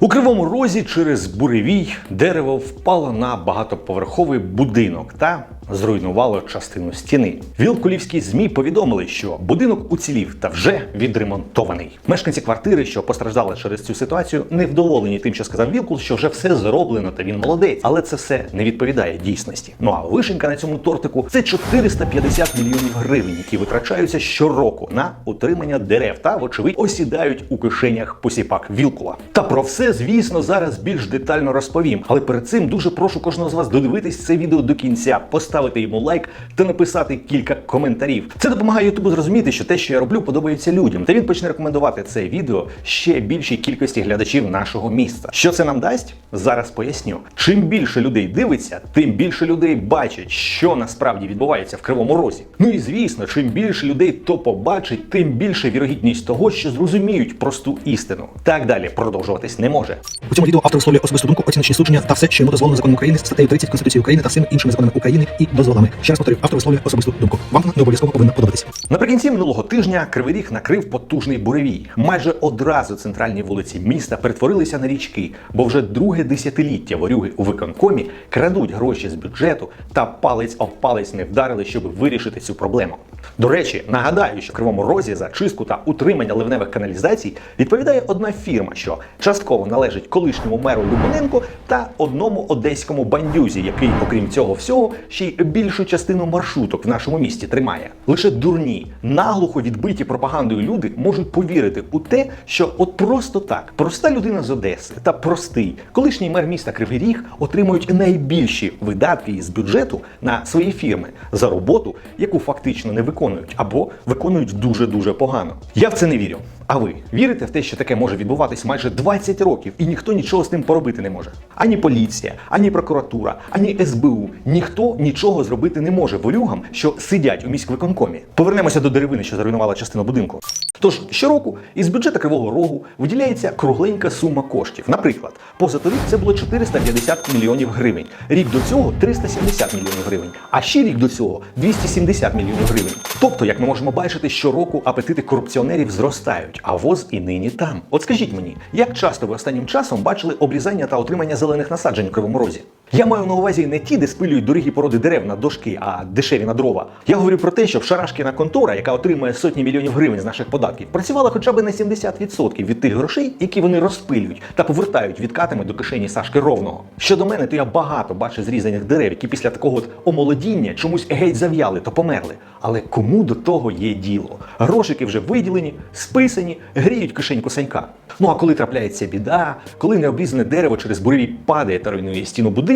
У кривому розі через буревій дерево впало на багатоповерховий будинок та зруйнувало частину стіни. Вілкулівські змі повідомили, що будинок уцілів та вже відремонтований. Мешканці квартири, що постраждали через цю ситуацію, невдоволені тим, що сказав Вілкул, що вже все зроблено та він молодець, але це все не відповідає дійсності. Ну а вишенька на цьому тортику це 450 мільйонів гривень, які витрачаються щороку на утримання дерев та, вочевидь, осідають у кишенях посіпак Вілкула. Та про все, звісно, зараз більш детально розповім. Але перед цим дуже прошу кожного з вас додивитись це відео до кінця, поставити йому лайк та написати кілька коментарів. Це допомагає Ютубу зрозуміти, що те, що я роблю, подобається людям. Та він почне рекомендувати це відео ще більшій кількості глядачів нашого міста. Що це нам дасть? Зараз поясню. Чим більше людей дивиться, тим більше людей бачать, що насправді відбувається в кривому розі. Ну і звісно, чим більше людей то побачить, тим більше вірогідність того, що зрозуміють просту істину. Так далі продовжуватись не може. У цьому відео автор висловлює особисту думку, оціночні судження та все, що йому дозволено законом України, статтею 30 Конституції України та всіми іншими законами України і дозволами. Ще раз повторюю, автор висловлює особисту думку. Вам вона не обов'язково повинна подобатися. Наприкінці минулого тижня Кривий Ріг накрив потужний буревій. Майже одразу центральні вулиці міста перетворилися на річки, бо вже друге десятиліття ворюги у виконкомі крадуть гроші з бюджету та палець об палець не вдарили, щоб вирішити цю проблему. До речі, нагадаю, що в Кривому Розі за чистку та утримання ливневих каналізацій відповідає одна фірма, що частково належить колишньому меру Любоненко та одному одеському бандюзі, який, окрім цього всього, ще й більшу частину маршруток в нашому місті тримає. Лише дурні, наглухо відбиті пропагандою люди можуть повірити у те, що от просто так проста людина з Одеси та простий колишній мер міста Кривий Ріг отримують найбільші видатки з бюджету на свої фірми за роботу, яку фактично не виконують або виконують дуже дуже погано. Я в це не вірю. А ви вірите в те, що таке може відбуватись майже 20 років, і ніхто нічого з тим поробити не може? Ані поліція, ані прокуратура, ані СБУ. Ніхто нічого зробити не може ворюгам, що сидять у міськвиконкомі. Повернемося до деревини, що зруйнувала частину будинку. Тож щороку із бюджету Кривого Рогу виділяється кругленька сума коштів. Наприклад, позаторік це було 450 мільйонів гривень. Рік до цього 370 мільйонів гривень. А ще рік до цього 270 мільйонів гривень. Тобто, як ми можемо бачити, щороку апетити корупціонерів зростають, а воз і нині там. От скажіть мені, як часто ви останнім часом бачили обрізання та отримання зелених насаджень у Кривому Розі? Я маю на увазі не ті, де спилюють дорогі породи дерев на дошки, а дешеві на дрова. Я говорю про те, що шарашкіна контора, яка отримує сотні мільйонів гривень з наших податків, працювала хоча б на 70% від тих грошей, які вони розпилюють та повертають відкатами до кишені Сашки Ровного. Щодо мене, то я багато бачу зрізаних дерев, які після такого от омолодіння чомусь геть зав'яли то померли. Але кому до того є діло? Грошики вже виділені, списані, гріють кишеньку санька. Ну а коли трапляється біда, коли необрізане дерево через буревій падає та руйнує стіну будинку,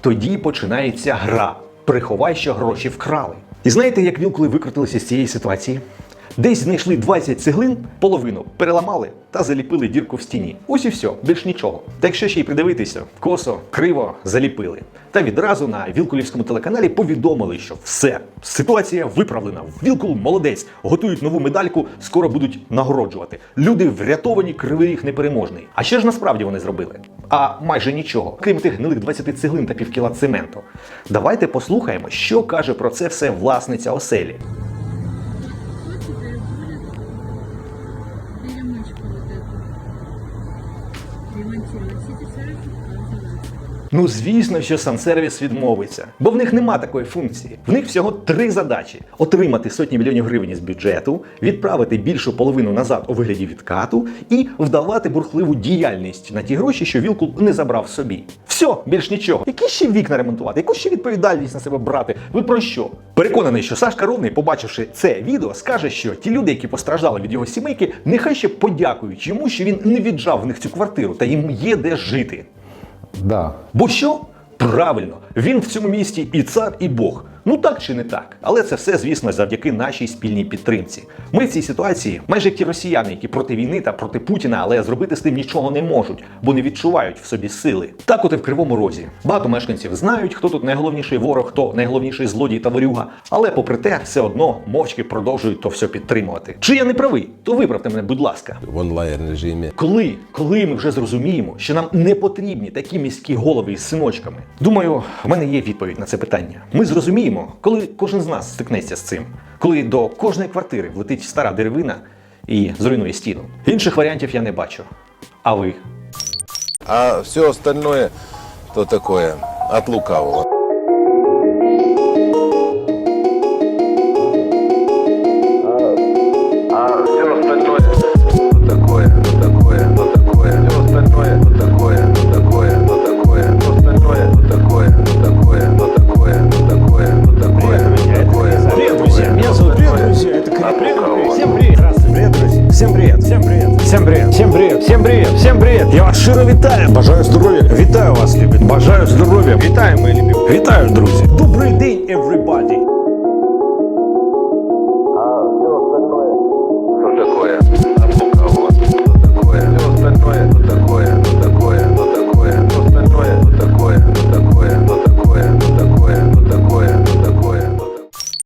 тоді починається гра. Приховай, що гроші вкрали. І знаєте, як вілкули викрутилися з цієї ситуації? Десь знайшли 20 цеглин, половину переламали та заліпили дірку в стіні. Ось і все, більш нічого. Та якщо ще й придивитися, косо, криво заліпили. Та відразу на Вілкулівському телеканалі повідомили, що все, ситуація виправлена. Вілкул молодець, готують нову медальку, скоро будуть нагороджувати. Люди врятовані, кривий ріг непереможний. А що ж насправді вони зробили? А майже нічого, крім тих гнилих 20 цеглин та півкіла цементу. Давайте послухаємо, що каже про це все власниця оселі. будет перемычку вот эту ремонтировать. Все сервисы отказываются. Ну, звісно, що сансервіс відмовиться, бо в них нема такої функції. В них всього три задачі: отримати сотні мільйонів гривень з бюджету, відправити більшу половину назад у вигляді відкату і вдавати бурхливу діяльність на ті гроші, що Вілкул не забрав собі. Все, більш нічого. Які ще вікна ремонтувати, яку ще відповідальність на себе брати? Ви про що? Переконаний, що Сашка Ровний, побачивши це відео, скаже, що ті люди, які постраждали від його сімейки, нехай ще подякують йому, що він не віджав в них цю квартиру, та їм є де жити. Да. Бо що? Правильно, він в цьому місті і цар, і Бог. Ну так чи не так? Але це все, звісно, завдяки нашій спільній підтримці. Ми в цій ситуації майже як ті росіяни, які проти війни та проти Путіна, але зробити з тим нічого не можуть, бо не відчувають в собі сили. Так от і в Кривому Розі. Багато мешканців знають, хто тут найголовніший ворог, хто найголовніший злодій та ворюга, але попри те, все одно мовчки продовжують то все підтримувати. Чи я не правий, то виправте мене, будь ласка. В онлайн режимі. Коли, коли ми вже зрозуміємо, що нам не потрібні такі міські голови із синочками? Думаю, в мене є відповідь на це питання. Ми зрозуміємо, розуміємо, коли кожен з нас стикнеться з цим, коли до кожної квартири влетить стара деревина і зруйнує стіну. Інших варіантів я не бачу. А ви? А все остальное, то таке от лукавого. Вітаю! Бажаю здоров'я! Вітаю вас, любі! Бажаю здоров'я! Вітаю, мої любі! Вітаю, друзі! Добрий день, everybody!